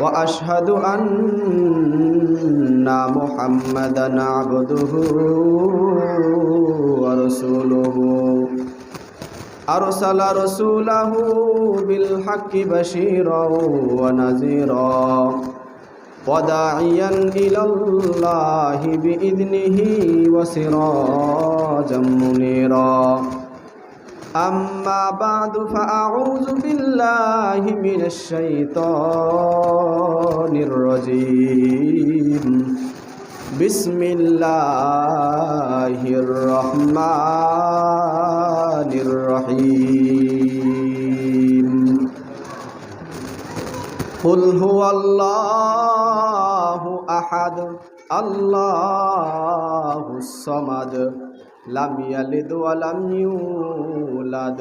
واشهد ان محمدا عبده ورسوله ارسل رسوله بالحق بشيرا ونذيرا وداعيا الى الله باذنه وسراجا منيرا أما بعد فأعوذ بالله من الشيطان الرجيم بسم الله الرحمن الرحيم قل هو الله أحد الله الصمد لم يلد ولم يولد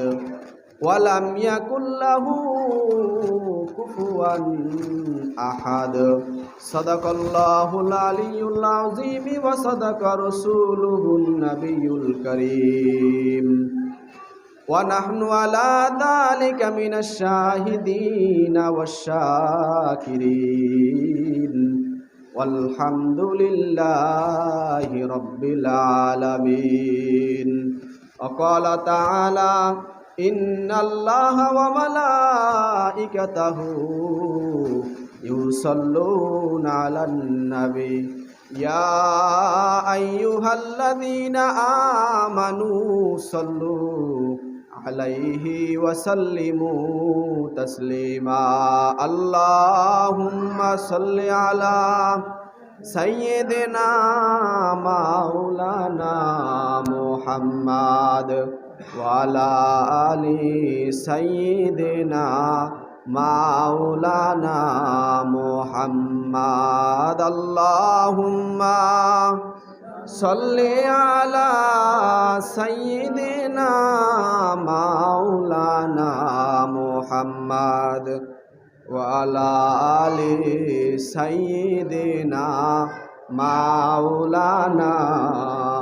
ولم يكن له كفوا أحد صدق الله العلي العظيم وصدق رسوله النبي الكريم ونحن على ذلك من الشاهدين والشاكرين والحمد لله رب العالمين وقال تعالى إن الله وملائكته يصلون على النبي يا أيها الذين آمنوا صلوا عليه وسلموا تسليما اللهم صل على سيدنا مولانا محمد وعلى آل سيدنا مولانا محمد اللهم صلی علی سیدنا مولانا محمد وعلى آل سيدنا مولانا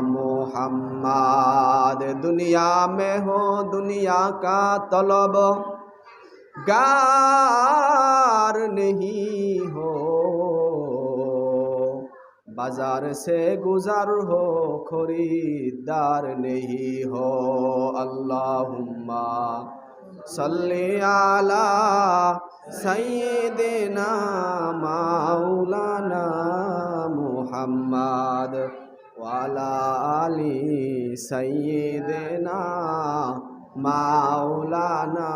محمد دنیا میں ہو دنیا کا طلب گار نہیں ہو बाजार से गुजर हो खरीदार नहीं हो अल्लाहुम्मा सल्ली आला सैयदना माउलाना मुहम्मद वाला आली सैयदना মাওলানা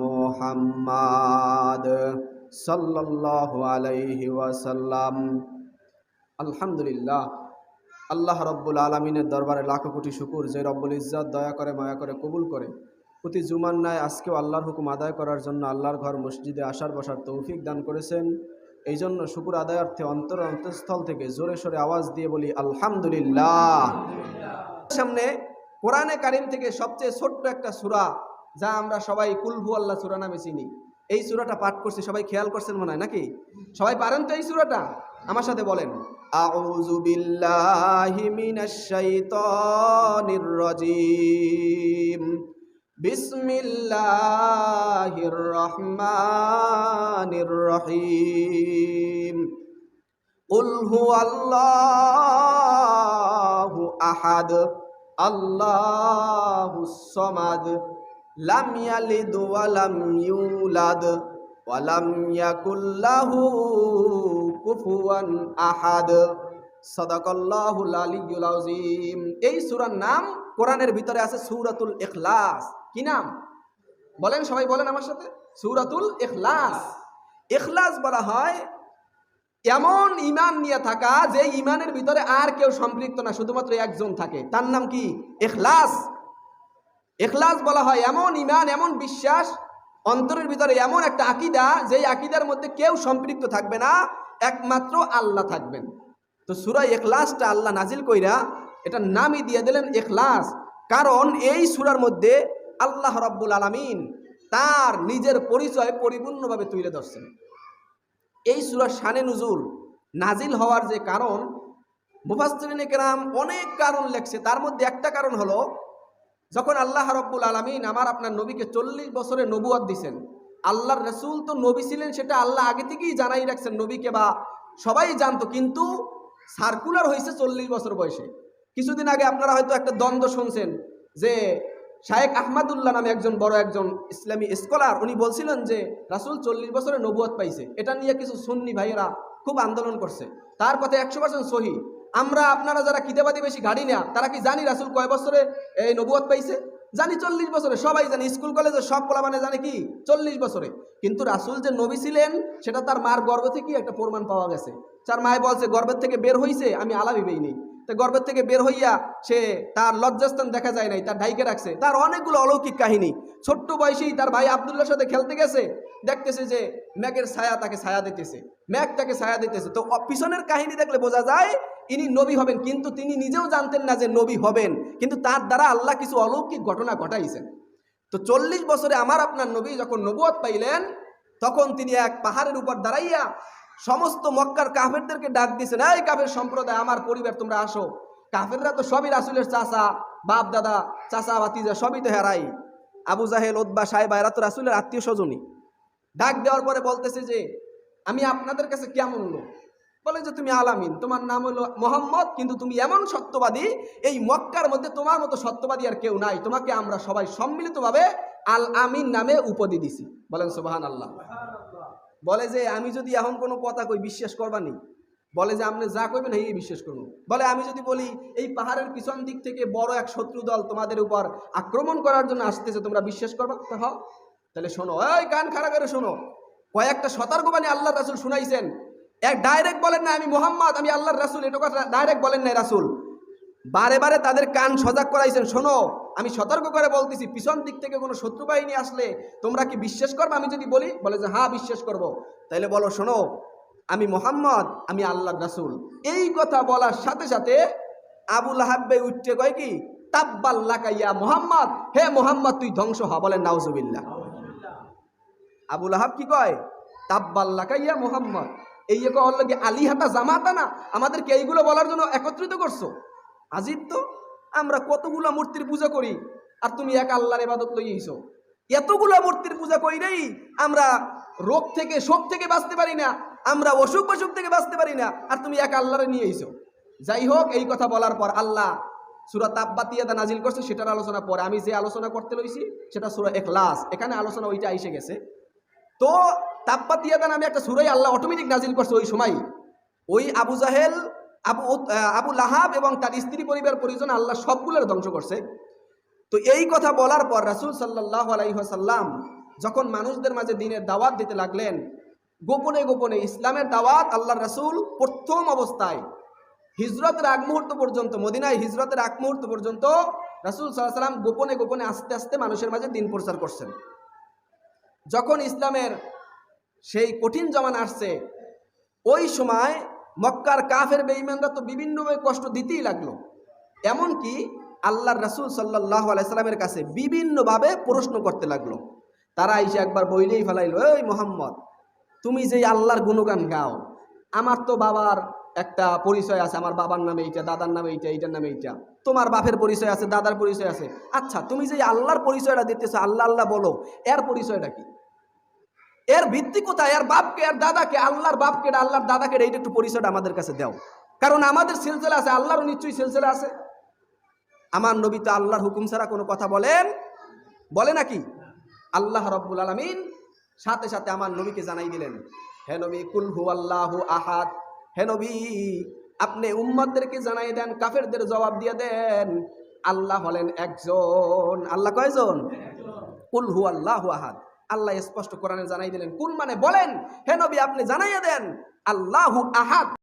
মোহাম্মদ সাল্লাল্লাহু আলাইহি ওয়াসাল্লাম আলহামদুলিল্লাহ। আল্লাহ রব্বুল আলমিনের দরবারে লাখো কোটি শুকুর, যে রব্বুল ইজ্জত দয়া করে, মায়া করে কবুল করে। প্রতি জুমান নাই আজকেও আল্লাহর হুকুম আদায় করার জন্য আল্লাহর ঘর মসজিদে আসার, বসার তৌফিক দান করেছেন। এই জন্য শুকুর আদায়ার্থে অন্তর অন্তঃস্থল থেকে জোরে সোরে আওয়াজ দিয়ে বলি, আলহামদুলিল্লাহ। সামনে কোরআনে কারিম থেকে সবচেয়ে ছোট্ট একটা সুরা, যা আমরা সবাই কুলভু আল্লাহ সুরা নামে চিনি। এই সুরাটা পাঠ করছি, সবাই খেয়াল করছেন মনে হয় নাকি? সবাই পারেন তো এই সুরাটা? আমার সাথে বলেন আউযু বিল্লাহি মিনাশ শাইতানির রাজিম বিসমিল্লাহির রহমানির রহিম قل هو الله أحد الله الصمد لم يلد ولم يولد ولم يكن له কুফুয়ান আহাদ। সদাকল্লাহুল আলিয়্যুল আযীম। এই সূরার নাম কোরআনের ভিতরে আছে সূরাতুল ইখলাস। কি নাম? বলেন সবাই, বলেন আমার সাথে। সূরাতুল ইখলাস। ইখলাস বলা হয় এমন ইমান নিয়ে থাকা যে ইমানের ভিতরে আর কেউ সম্পৃক্ত না, শুধুমাত্র একজন থাকে। তার নাম কি? এখলাস এখলাস বলা হয় এমন ইমান এমন বিশ্বাস, অন্তরের ভিতরে এমন একটা আকিদা, যেই আকিদার মধ্যে কেউ সম্পৃক্ত থাকবে না। একমাত্র আল্লাহ থাকবেন। তো সুরা এখলাসটা আল্লাহ নাজিল কইরা এটা নামই দিয়ে দিলেন এখলাস কারণ এই সুরার মধ্যে আল্লাহ রব্বুল আলামিন তার নিজের পরিচয় পরিপূর্ণভাবে তুলে ধরছেন। এই সুরার শানে নুজুল নাজিল হওয়ার যে কারণ মুফাসরিন কেরাম অনেক কারণ লেখছে। তার মধ্যে একটা কারণ হলো, যখন আল্লাহ রব্বুল আলমিন আমার আপনার নবীকে চল্লিশ বছরে নবুয়াদ দিছেন আল্লাহর রসুল তো নবী ছিলেন, সেটা আল্লাহ আগে থেকেই জানাই রাখছেন নবীকে বা সবাই জানতো, কিন্তু সার্কুলার হয়েছে চল্লিশ বছর বয়সে। কিছুদিন আগে আপনারা হয়তো একটা দ্বন্দ্ব শুনছেন যে শায়েক আহমাদুল্লাহ নামে একজন বড় একজন ইসলামী স্কলার উনি বলছিলেন যে, রাসুল চল্লিশ বছরে নবুয়াদ পাইছে। এটা নিয়ে কিছু সুন্নি ভাইয়েরা খুব আন্দোলন করছে। তার কথা একশো পার্সেন্ট সহি। আমরা, আপনারা যারা কিতাবাদি বেশি গাড়ি নেয়া, তারা কি জানি রাসুল কয় বছরে এই নবুয়াদ পাইছে? জানি চল্লিশ বছরে, সবাই জানি, স্কুল কলেজে সব পোলাবানে জানে কি? চল্লিশ বছরে। কিন্তু রাসুল যে নবী ছিলেন, সেটা তার মার গর্ভ থেকেই একটা প্রমাণ পাওয়া গেছে। তার মায় বলছে, গর্ভের থেকে বের হইছে, আমি আলাবি নেই। তো গর্ভের থেকে বের হইয়া সে তার লজ্জাস্থান দেখা যায় নাই, তার ঢাইকে রাখছে। তার অনেকগুলো অলৌকিক কাহিনী। ছোট্ট বয়সেই তার ভাই আবদুল্লার সাথে খেলতে গেছে, দেখতেছে যে ম্যাগের ছায়া তাকে ছায়া দিতেছে। ম্যাগ তাকে ছায়া দিতেছে। তো পিছনের কাহিনী দেখলে বোঝা যায় ইনি নবী হবেন, কিন্তু তিনি নিজেও জানতেন না যে নবী হবেন। কিন্তু তার দ্বারা আল্লাহ কিছু অলৌকিক ঘটনা ঘটাইছেন। তো চল্লিশ বছরে আমার আপনার নবী যখন নবুয়ত পাইলেন, তখন তিনি এক পাহাড়ের উপর দাঁড়াইয়া সমস্ত মক্কার কাফেরদেরকে ডাক দিয়েছেন, এই কাফের সম্প্রদায়, আমার পরিবার, তোমরা আসো। কাফেররা তো সবই রাসুলের চাচা বাপ দাদা চাচা বাতিজা সবই তো হেরাই। আবু জাহেল ওদবা সাহেবা এরা তো রাসুলের আত্মীয় স্বজনই ডাক দেওয়ার পরে বলতেছে যে, আমি আপনাদের কাছে কেমন লোক? বলে যে তুমি আলামিন, তোমার নাম হলো মোহাম্মদ, কিন্তু তুমি এমন সত্যবাদী, এই মক্কার মধ্যে তোমার মতো সত্যবাদী আর কেউ নাই। তোমাকে আমরা সবাই সম্মিলিতভাবে আল আমিন নামে উপাধি দিছি। বলেন সুবাহান আল্লাহ বলে যে, আমি যদি এখন কোনো কথা কই, বিশ্বাস করবানি বলে যে, আপনি যা করবেন এই বিশ্বাস করব বলে, আমি যদি বলি, এই পাহাড়ের পিছন দিক থেকে বড় এক শত্রু দল তোমাদের উপর আক্রমণ করার জন্য আসতেছে, তোমরা বিশ্বাস করবা? হও। তাহলে শোনো ওই গান খাড়া করে শোনো। কয়েকটা সতর্কবাণী আল্লাহ রাসুল শুনাইছেন। এক ডাইরেক্ট বলেন না, আমি মোহাম্মদ, আমি আল্লাহর রাসুল, এটা কথা ডাইরেক্ট বলেন নাই রাসুল। বারে বারে তাদের কান সজাগ করাইছেন, শোনো, আমি সতর্ক করে বলতেছি, পিছন দিক থেকে কোনো শত্রু বাহিনী আসলে তোমরা কি বিশ্বাস করবে? আমি যদি বলি, বলে যে হ্যাঁ বিশ্বাস করব। তাইলে বলো, শোনো, আমি মোহাম্মদ, আমি আল্লাহর রাসুল। এই কথা বলার সাথে সাথে আবুল হাব্বে উঠতে কয় কি তাব্বাল্লাকা ইয়া মোহাম্মদ, হে মোহাম্মদ, তুই ধ্বংস হ, বলেন নাউজুবিল্লাহ। আবুল আহাব কি কয় তাব্বাল্লাকা ইয়া মোহাম্মদ। এই যে কল কি আলিহাতা জামাতা না, আমাদেরকে এইগুলো বলার জন্য একত্রিত করছ? আজিব তো? আমরা কতগুলো মূর্তির পূজা করি, আর তুমি এক আল্লাহর ইবাদত লইয়েছো এতগুলো মূর্তির পূজা করি নেই আমরা রোগ থেকে, শোক থেকে বাঁচতে পারি না, আমরা অসুখ বসুখ থেকে বাঁচতে পারি না, আর তুমি এক আল্লাহরে নিয়ে এসো যাই হোক, এই কথা বলার পর আল্লাহ সুরা তাব্বাতিয়াদা নাজিল করছে, সেটার আলোচনা পরে। আমি যে আলোচনা করতে লইছি, সেটা সুরা এখলাস এখানে আলোচনা ওইটা এসে গেছে। তো তাপ্পাতিয়াদা নামে একটা সুরাই আল্লাহ অটোমেটিক নাজিল করছে ওই সময়। ওই আবু জাহেল, আবু আবু লাহাব এবং তার স্ত্রী পরিবার পরিজন আল্লাহ সবগুলোর ধ্বংস করছে। তো এই কথা বলার পর রাসুল সাল্লাহ আলাইসাল্লাম যখন মানুষদের মাঝে দিনের দাওয়াত দিতে লাগলেন, গোপনে গোপনে ইসলামের দাওয়াত আল্লাহ রাসুল প্রথম অবস্থায় হিজরতের আগ মুহূর্ত পর্যন্ত, মদিনায় হিজরতের আগ মুহূর্ত পর্যন্ত রাসুল সাল্লাম গোপনে গোপনে আস্তে আস্তে মানুষের মাঝে দিন প্রচার করছেন। যখন ইসলামের সেই কঠিন জমান আসছে। ওই সময় মক্কার কাফের বেঈমানরা তো বিভিন্নভাবে কষ্ট দিতেই লাগল। এমনকি আল্লাহর রাসূল সাল্লাহ আলাইসাল্লামের কাছে বিভিন্নভাবে প্রশ্ন করতে লাগল। তারা এসে একবার বইলেই ফেলাইলো ওই মোহাম্মদ, তুমি যেই আল্লাহর গুণগান গাও, আমার তো বাবার একটা পরিচয় আছে, আমার বাবার নামে এইটা, দাদার নামে এইটা, এইটার নামে এইটা। তোমার বাপের পরিচয় আছে, দাদার পরিচয় আছে। আচ্ছা তুমি যে আল্লাহর পরিচয়টা দিতেছো, আল্লাহ আল্লাহ বলো, এর পরিচয়টা কি? এর ভিত্তি কোথায়? এর বাপকে, এর দাদাকে, আল্লাহর বাপকে আল্লাহর দাদাকে এইটা একটু পরিচয়টা আমাদের কাছে দাও। কারণ আমাদের সিলসিলা আছে, আল্লাহরও নিশ্চয়ই সিলসিলা আছে। আমার নবী তো আল্লাহর হুকুম ছাড়া কোনো কথা বলেন। বলে নাকি? আল্লাহ রব্বুল আলমিন সাথে সাথে আমার নবীকে জানাই দিলেন, হে নবী, কুল হু আল্লাহ আহাদ। হে নবী, আপনি উম্মতদেরকে জানাই দেন, কাফেরদের জবাব দিয়ে দেন। আল্লাহ হলেন একজন। আল্লাহ কয়জন? কুলহু আল্লাহ আহাদ। আল্লাহ স্পষ্ট কোরআনে জানাই দিলেন কোন মানে বলেন, হে নবী, আপনি জানাইয়া দেন, আল্লাহু আহাদ।